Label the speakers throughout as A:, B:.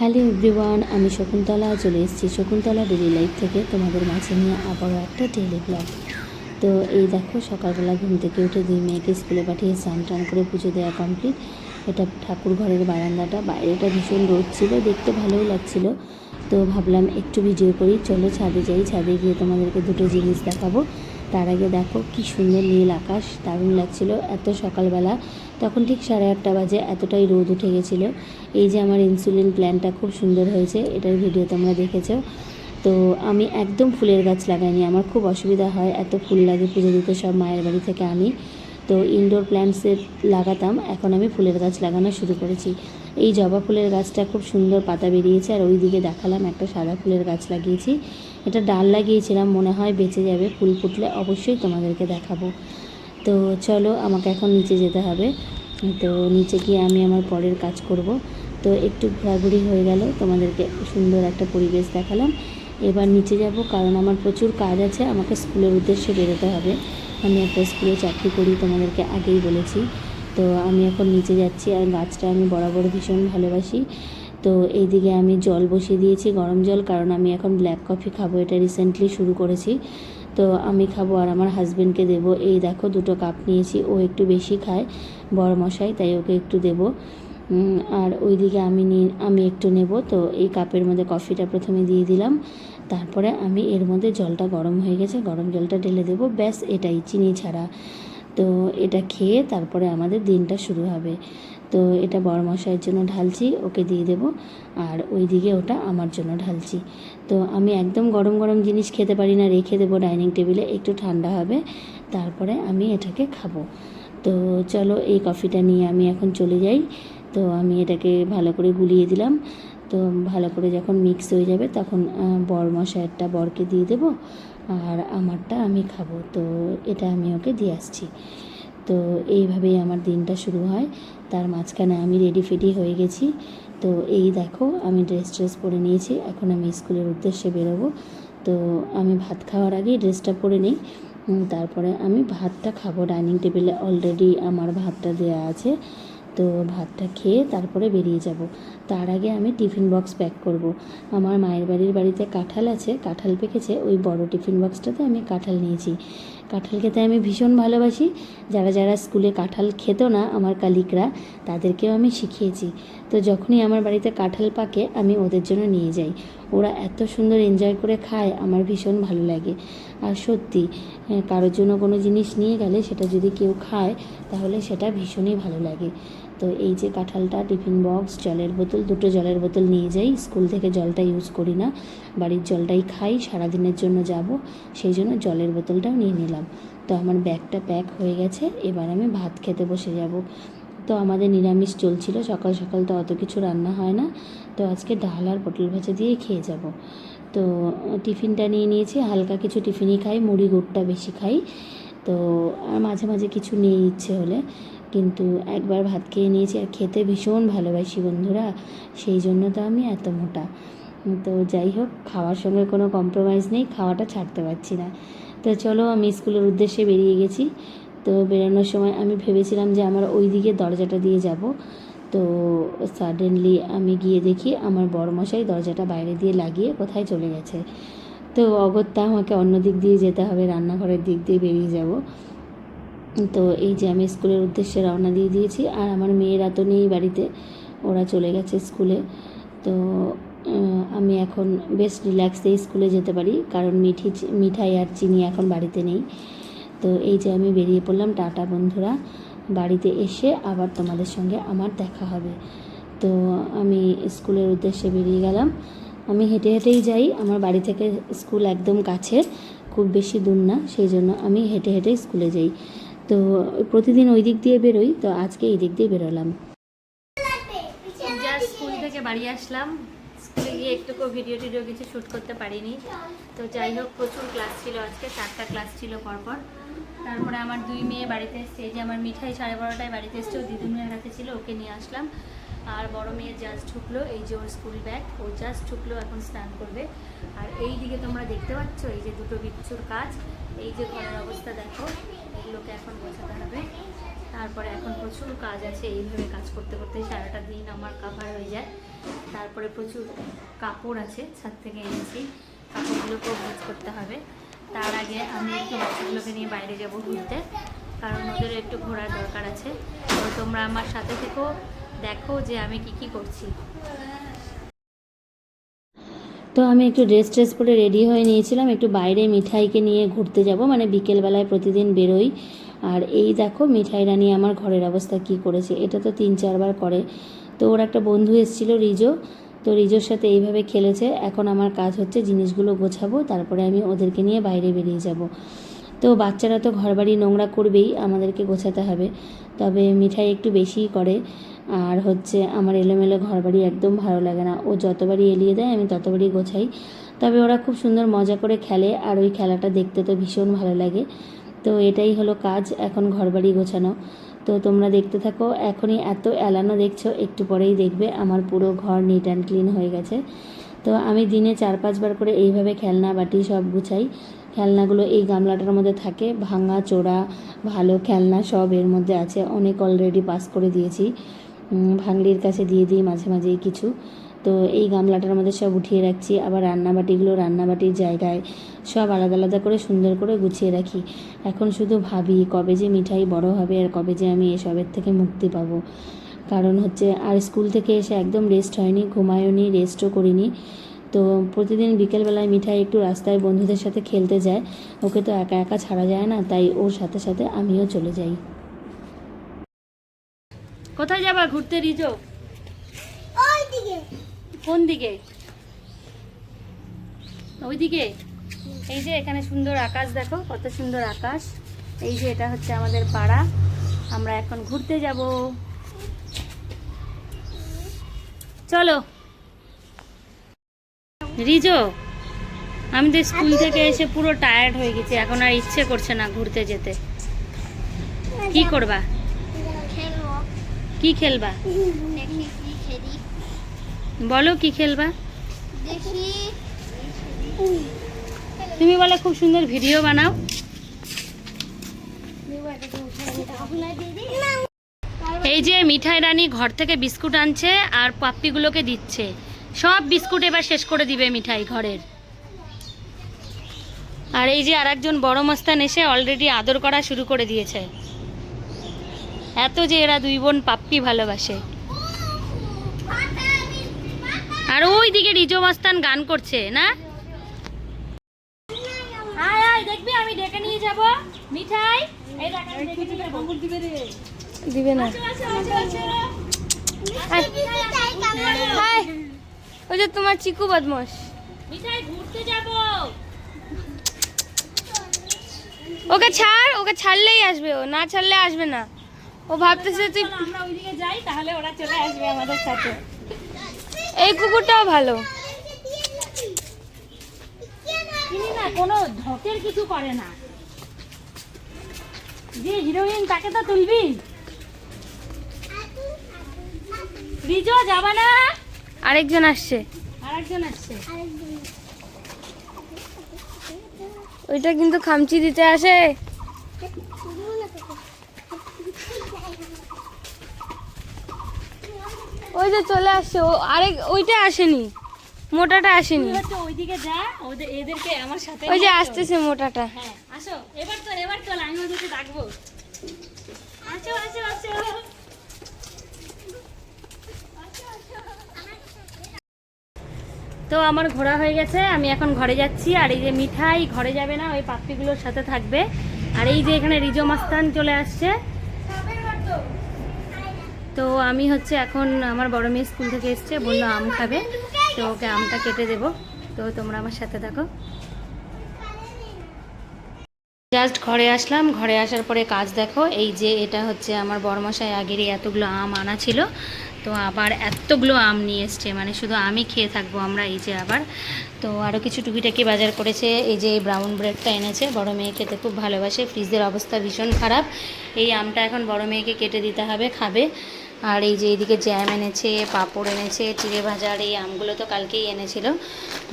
A: Hello everyone, আমি শকুন্তলা, চলে এসেছি শকুন্তলা ডেলি লাইফ থেকে তোমাদের মাঝে নিয়ে আবারও একটা ডেলি ব্লগ তো এই দেখো, সকালবেলা ঘুম থেকে উঠে দুই মেয়েকে স্কুলে পাঠিয়ে স্নান টান করে পুজো দেওয়া কমপ্লিট এটা ঠাকুর ঘরের বারান্দাটা, বাইরেটা ভীষণ রোদ ছিল, দেখতে ভালোই লাগছিল। তো ভাবলাম একটু ভিডিও করি, চলো ছাদে যাই, ছাদে গিয়ে তোমাদেরকে দুটো জিনিস দেখাবো। তার আগে দেখো, কি সুন্দর নীল আকাশ, দারুণ লাগছিল। এত সকালবেলা তখন ঠিক সাড়ে আটটা বাজে, এতটাই রোদ উঠে গেছিল। এই যে আমার ইনসুলিন প্ল্যানটা খুব সুন্দর হয়েছে, এটার ভিডিও তোমরা দেখেছ। তো আমি একদম ফুলের গাছ লাগাইনি, আমার খুব অসুবিধা হয়, এত ফুল লাগে পুজো দিতে, সব মায়ের বাড়ি থেকে আনি। তো ইনডোর প্ল্যান্টসের লাগাতাম, এখন আমি ফুলের গাছ লাগানো শুরু করেছি। এই জবা ফুলের গাছটা খুব সুন্দর পাতা বেরিয়েছে, আর ওই দিকে দেখালাম একটা সাদা ফুলের গাছ লাগিয়েছি। এটা ডাল লাগিয়েছিলাম, মনে হয় বেঁচে যাবে, ফুল ফুটলে অবশ্যই তোমাদেরকে দেখাবো। তো চলো, আমাকে এখন নিচে যেতে হবে। তো নিচে গিয়ে আমি আমার পরের কাজ করব। তো একটু ঘোরাঘুরি হয়ে গেল, তোমাদেরকে সুন্দর একটা পরিবেশ দেখালাম। এবার নিচে যাব, কারণ আমার প্রচুর কাজ আছে। আমাকে স্কুলের উদ্দেশ্যে বেরোতে হবে। আমি একটা স্কুলে চাকরি করি, তোমাদেরকে আগেই বলেছি। তো আমি এখন নিচে যাচ্ছি, আর গাছটা আমি বরাবর ভীষণ ভালোবাসি। তো এইদিকে আমি জল বসিয়ে দিয়েছি, গরম জল, কারণ আমি এখন ব্ল্যাক কফি খাব। এটা রিসেন্টলি শুরু করেছি। তো আমি খাব আর আমার হাজবেন্ডকে দেবো। এই দেখো দুটো কাপ নিয়েছি, ও একটু বেশি খায় বড় মশাই তাই ওকে একটু দেবো। আর ওইদিকে আমি নিয়ে আমি একটু নেব, তো এই কাপের মধ্যে কফিটা প্রথমে দিয়ে দিলাম। তারপরে আমি এর মধ্যে জলটা গরম হয়ে গেছে, গরম জলটা ঢেলে দেবো, ব্যাস এটাই, চিনি ছাড়া। তো এটা খেয়ে তারপরে আমাদের দিনটা শুরু হবে। তো এটা বড় মশাইয়ের জন্য ঢালছি, ওকে দিয়ে দেব। আর ওইদিকে ওটা আমার জন্য ঢালছি। তো আমি একদম গরম গরম জিনিস খেতে পারি না, রেখে দেবো ডাইনিং টেবিলে, একটু ঠান্ডা হবে, তারপরে আমি এটাকে খাব। তো চলো এই কফিটা নিয়ে আমি এখন চলে যাই। তো আমি এটাকে ভালো করে গুলিয়ে দিলাম। তো ভালো করে যখন মিক্স হয়ে যাবে, তখন বর মশাইয়েরটা বরকে দিয়ে দেবো। আর আমারটা আমি খাব। তো এটা আমি ওকে দিয়ে আসছি। তো এইভাবেই আমার দিনটা শুরু হয়। তার মাঝখানে আমি রেডি ফেডি হয়ে গেছি। তো এই দেখো, আমি ড্রেস ট্রেস পরে নিয়েছি। এখন আমি স্কুলের উদ্দেশ্যে বেরোবো। তো আমি ভাত খাওয়ার আগেই ড্রেসটা পরে নিই। তারপরে আমি ভাতটা খাব। ডাইনিং টেবিলে অলরেডি আমার ভাতটা দেওয়া আছে। তো ভাতটা খেয়ে তারপরে বেরিয়ে যাব। তার আগে আমি টিফিন বক্স প্যাক করব। আমার মায়ের বাড়ির বাড়িতে কাঁঠাল আছে, কাঁঠাল পেকেছে। ওই বড় টিফিন বক্সটাতে আমি কাঁঠাল নিয়েছি। কাঁঠাল খেতে আমি ভীষণ ভালোবাসি। যারা যারা স্কুলে কাঁঠাল খেত না, আমার কালিকরা, তাদেরকেও আমি শিখিয়েছি। তো যখনই আমার বাড়িতে কাঁঠাল পাকে, আমি ওদের জন্য নিয়ে যাই। ওরা এত সুন্দর এনজয় করে খায়, আমার ভীষণ ভালো লাগে। আর সত্যি কারোর জন্য কোনো জিনিস নিয়ে গেলে সেটা যদি কেউ খায়, তাহলে সেটা ভীষণই ভালো লাগে। তো এই যে কাঁঠালটা টিফিন বক্স, জলের বোতল, দুটো জলের বোতল নিয়ে যাই। স্কুল থেকে জলটা ইউজ করি না। বাড়ির জলটাই খাই, সারাদিনের জন্য যাব। সেই জন্য জলের বোতলটাও নিয়ে নিলাম। তো আমার ব্যাগটা প্যাক হয়ে গেছে, এবার আমি ভাত খেতে বসে যাব। তো আমাদের নিরামিষ চলছিল, সকাল সকাল তো অত কিছু রান্না হয় না। তো আজকে ডাল আর পটল ভাজা দিয়েই খেয়ে যাব। তো টিফিনটা নিয়ে নিয়েছি, হালকা কিছু টিফিনই খাই, মুড়ি, গুড়টা বেশি খাই। তো আর মাঝে মাঝে কিছু নিয়ে ইচ্ছে হলে কিন্তু একবার ভাত খেয়ে নিয়েছি আর খেতে ভীষণ ভালোবাসি বন্ধুরা, সেই জন্য তো আমি এত মোটা। তো যাই হোক, খাওয়ার সঙ্গে কোনো কম্প্রোমাইজ নেই, খাওয়াটা ছাড়তে পারছি না। তো চলো আমি স্কুলের উদ্দেশ্যে বেরিয়ে গেছি। তো বেরোনোর সময় আমি ভেবেছিলাম যে আমার ওই দিকে দরজাটা দিয়ে যাব। তো সাডেনলি আমি গিয়ে দেখি আমার বড়মশাই দরজাটা বাইরে দিয়ে লাগিয়ে কোথায় চলে গেছে। তো অগত্যা আমাকে অন্য দিক দিয়ে যেতে হবে, রান্নাঘরের দিক দিয়ে বেরিয়ে যাব। তো এই যে আমি স্কুলের উদ্দেশ্যে রওনা দিয়ে দিয়েছি। আর আমার মেয়েরা তো নেই বাড়িতে, ওরা চলে গেছে স্কুলে। তো আমি এখন বেশ রিল্যাক্সেই স্কুলে যেতে পারি, কারণ মিঠি, মিঠাই আর চিনি এখন বাড়িতে নেই। তো এই যে আমি বেরিয়ে পড়লাম, টাটা বন্ধুরা। বাড়িতে এসে আবার তোমাদের সঙ্গে আমার দেখা হবে। তো আমি স্কুলের উদ্দেশ্যে বেরিয়ে গেলাম। আমি হেঁটে হেঁটেই যাই। আমার বাড়ি থেকে স্কুল একদম কাছে, খুব বেশি দূর না, সেই জন্য আমি হেঁটে হেঁটেই স্কুলে যাই। তো প্রতিদিন ওই দিক দিয়ে বেরোই, তো আজকে এই দিক দিয়ে বেরোলাম।
B: স্কুল থেকে বাড়ি আসলাম। স্কুলে গিয়ে একটুকু ভিডিও টিডিও কিছু শ্যুট করতে পারিনি। তো যাই হোক, প্রচুর ক্লাস ছিল আজকে, চারটা ক্লাস ছিল পরপর। তারপরে আমার দুই মেয়ে বাড়িতে এসছে। যে আমার মিঠাই সাড়ে বারোটায় বাড়িতে এসছে, ও দিদুনের হাতে ছিল, ওকে নিয়ে আসলাম। আর বড় মেয়ে জাস্ট ঢুকলো, এই যে ওর স্কুল ব্যাগ ও জাস্ট ঢুকলো, এখন স্নান করবে। আর এই দিকে তোমরা দেখতে পাচ্ছ, এই যে দুটো বিচ্ছুর কাজ। এই যে ঘরের অবস্থা দেখো। এগুলোকে এখন বোঝাতে হবে। তারপরে এখন প্রচুর কাজ আছে, এইভাবে কাজ করতে করতে সারাটা দিন আমার কাভার হয়ে যায়। তারপরে প্রচুর কাপড় আছে, ছাদ থেকে এনেছি। কাপড়গুলোকেও ভাজ করতে হবে। তার আগে আমি একটু বাচ্চাগুলোকে নিয়ে বাইরে যাব ঘুরতে, কারণ ওদের একটু ঘোরার দরকার আছে। তো তোমরা আমার সাথে থেকেও দেখো যে আমি কি কি করছি।
A: তো আমি একটু ড্রেস ট্রেস পরে রেডি হয়ে নিয়েছিলাম। একটু বাইরে মিঠাইকে নিয়ে ঘুরতে যাব। মানে বিকেলবেলায় প্রতিদিন বেরোই। আর এই দেখো, মিঠাই রানী আমার ঘরের অবস্থা কি করেছে। এটা তো তিন চারবার করে। তো ওর একটা বন্ধু এসেছিল, রিজো। তো রিজোর সাথে এইভাবে খেলেছে। এখন আমার কাজ হচ্ছে জিনিসগুলো গোছাবো। তারপরে আমি ওদেরকে নিয়ে বাইরে বেরিয়ে যাব। তো বাচ্চারা তো ঘরবাড়ি নোংরা করবেই। আমাদেরকে গোছাতে হবে। তবে মিঠাই একটু বেশিই করে। আর হচ্ছে আমার এলোমেলো ঘরবাড়ি একদম ভালো লাগে না। ও যতবারই এলিয়ে দেয়, আমি ততবারই গোছাই। তবে ওরা খুব সুন্দর মজা করে খেলে, আর ওই খেলাটা দেখতে তো ভীষণ ভালো লাগে। তো এটাই হলো কাজ, এখন ঘরবাড়ি গোছানো। তো তোমরা দেখতে থাকো, এখনই এত এলানো দেখছ, একটু পরেই দেখবে, আমার পুরো ঘর নিট অ্যান্ড ক্লিন হয়ে গেছে। তো আমি দিনে চার পাঁচবার করে এইভাবে খেলনা, বাটি সব গুছাই। খেলনাগুলো এই গামলাটার মধ্যে থাকে, ভাঙা, চোরা, ভালো খেলনা সব এর মধ্যে আছে, অনেক অলরেডি পাস করে দিয়েছি। উম, ভাঙলির কাছে দিয়ে দিই মাঝে মাঝেই কিছু। তো এই গামলাটার মধ্যে সব উঠিয়ে রাখছি আবার রান্নাবাটিগুলো রান্নাবাটির জায়গায় সব আলাদা আলাদা করে সুন্দর করে গুছিয়ে রাখি। এখন শুধু ভাবি কবে যে মিঠাই বড় হবে আর কবে যে আমি এসবের থেকে মুক্তি পাবো। কারণ হচ্ছে আর স্কুল থেকে এসে একদম রেস্ট হয়নি ঘুমায়নি রেস্টও করিনি। তো প্রতিদিন বিকেলবেলায় মিঠাই একটু রাস্তায় বন্ধুদের সাথে খেলতে যায় ওকে তো একা একা ছাড়া যায় না তাই ওর সাথে সাথে আমিও চলে যাই।
B: কোথায় যাবা ঘুরতে রিজো? কোন দিকে? ওইদিকে? এই যে এখানে সুন্দর আকাশ দেখো কত সুন্দর আকাশ। এই যে এটা হচ্ছে আমাদের পাড়া। আমরা এখন ঘুরতে যাব। চলো। রিজো আমি তো স্কুল থেকে এসে পুরো টায়ার্ড হয়ে গেছি এখন আর ইচ্ছে করছে না ঘুরতে যেতে। কি করবা? কি খেলবা?
C: দেখি কি খেলি।
B: বলো কি খেলবা?
C: দেখি।
B: তুমি বলে খুব সুন্দর ভিডিও বানাও। এই যে মিঠাই রানী ঘর থেকে বিস্কুট আনছে আর পাপ্পিগুলোকে দিচ্ছে। সব বিস্কুট এবার শেষ করে দিবে মিঠাই ঘরের। আর এই যে আর একজন বড় মস্তান এসে অলরেডি আদর করা শুরু করে দিয়েছে। এত যে এরা দুই বোন পাপ্পি ভালোবাসে। আর ওই দিকে রিজো মস্তান গান করছে না? আয় আয় দেখবি আমি ডেকে নিয়ে যাব। মিঠাই।
C: দিবে ওই যে তোমার চিকু বদমাস
B: মিঠাই ঘুরতে যাব।
C: ওকে ছাড় ওকে ছাড়লেই আসবে ও না ছাড়লে আসবে না। ও ভাবতেছে তুই
B: আমরা ওইদিকে যাই তাহলে ওরা চলে আসবে আমাদের সাথে।
C: এই কুকুরটাও ভালো।
B: না কোনো ধকের কিছু করে না। যে হিরোইন তাকে তো তুলবি। রিজো যাবা না?
C: আরেকজন আসছে।
B: আরেকজন আসছে।
C: ওইটা কিন্তু খামচি দিতে আসে। ওই যে চলে আসছে আরেক ওইটা আসেনি মোটাটা আসেনি।
B: ওইদিকে যা ওদের এদেরকে আমার সাথে
C: ওই যে আসতেছে মোটাটা।
B: হ্যাঁ আসো এবার তো এবার চল আমি ওদেরকে ডাকবো। আসো আসো আসো। তো আমার ঘোরা হয়ে গেছে আমি এখন ঘরে যাচ্ছি আর এই যে মিঠাই ঘরে যাবে না ওই পাপ্পিগুলোর সাথে থাকবে। আর এই যে এখানে রিজো মাস্তান চলে আসছে তো আমি হচ্ছে এখন আমার বড় মেয়ে স্কুল থেকে এসছে, বলল আম খাবে, তো ওকে আমটা কেটে দেবো। তো তোমরা আমার সাথে থাকো। জাস্ট ঘরে আসলাম, ঘরে আসার পরে কাজ দেখো, এই যে এটা হচ্ছে আমার বরমশাই আগেরই এতগুলো আম আনা ছিল, তো আবার এতগুলো আম নিয়ে এসছে মানে শুধু আমি খেয়ে থাকব আমরা এই যে আবার। তো আরও কিছু টুকিটাকি বাজার করেছে, এই যে এই ব্রাউন ব্রেডটা এনেছে, বড় মেয়ে খেতে খুব ভালোবাসে, ফ্রিজের অবস্থা ভীষণ খারাপ। এই আমটা এখন বড় মেয়েকে কেটে দিতে হবে, খাবে। আর এই যে এইদিকে জ্যাম এনেছে, পাঁপড় এনেছে, চিড়ে ভাজার এই আমগুলো তো কালকেই এনেছিল।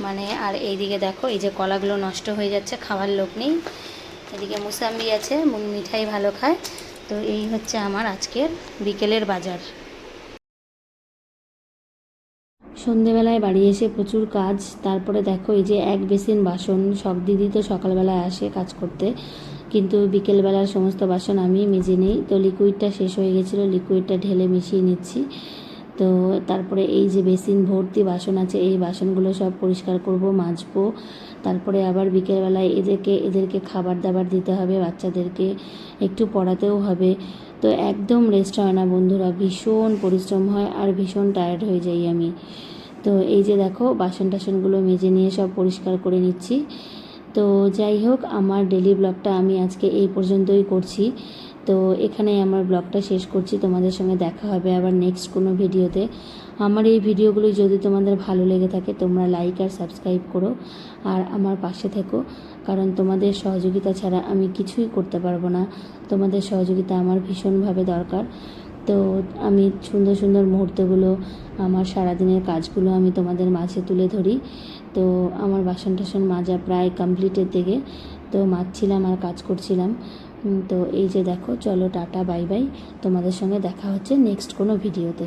B: মানে আর এইদিকে দেখো, এই যে কলাগুলো নষ্ট হয়ে যাচ্ছে, খাওয়ার লোক নেই। এদিকে মুসাম্বি আছে মিঠাই ভালো খায়। তো এই হচ্ছে আমার আজকের বিকেলের বাজার।
A: সন্ধেবেলায় বাড়ি এসে প্রচুর কাজ, তারপরে দেখো এই যে এক বেসিন বাসন, সব দিদি তো সকালবেলায় আসে কাজ করতে। কিন্তু বিকেলবেলার সমস্ত বাসন আমি মেজে নিই। তো লিকুইডটা শেষ হয়ে গেছিল লিকুইডটা ঢেলে মিশিয়ে নিচ্ছি। তো তারপরে এই যে বেসিন ভর্তি বাসন আছে, এই বাসনগুলো সব পরিষ্কার করব, মাজবো। তারপরে আবার বিকেলবেলায় এদেরকে এদেরকে খাবার দাবার দিতে হবে, বাচ্চাদেরকে একটু পড়াতেও হবে। তো একদম রেস্ট হয় না বন্ধুরা, ভীষণ পরিশ্রম হয় আর ভীষণ টায়ার্ড হয়ে যাই আমি। তো এই যে দেখো বাসন টাসনগুলো মেজে নিয়ে সব পরিষ্কার করে নিচ্ছি। তো যাই হোক, আমার ডেলি ব্লগটা আমি আজকে এই পর্যন্তই করছি। তো এখানে আমার ব্লগটা শেষ করছি। তোমাদের সঙ্গে দেখা হবে আবার নেক্সট কোনো ভিডিওতে। আমার এই ভিডিওগুলি যদি তোমাদের ভালো লেগে থাকে, তোমরা লাইক আর সাবস্ক্রাইব করো আর আমার পাশে থেকো। কারণ তোমাদের সহযোগিতা ছাড়া আমি কিছুই করতে পারব না। তোমাদের সহযোগিতা আমার ভীষণভাবে দরকার। তো আমি সুন্দর সুন্দর মুহূর্তগুলো, আমার সারাদিনের কাজগুলো আমি তোমাদের মাঝে তুলে ধরি। তো আমার বাসন টাসন মাজা প্রায় কমপ্লিটের দিকে, তো মাজছিলাম আর কাজ করছিলাম। তো এই যে দেখো, চলো টাটা বাই বাই তোমাদের সঙ্গে দেখা হচ্ছে নেক্সট কোনো ভিডিওতে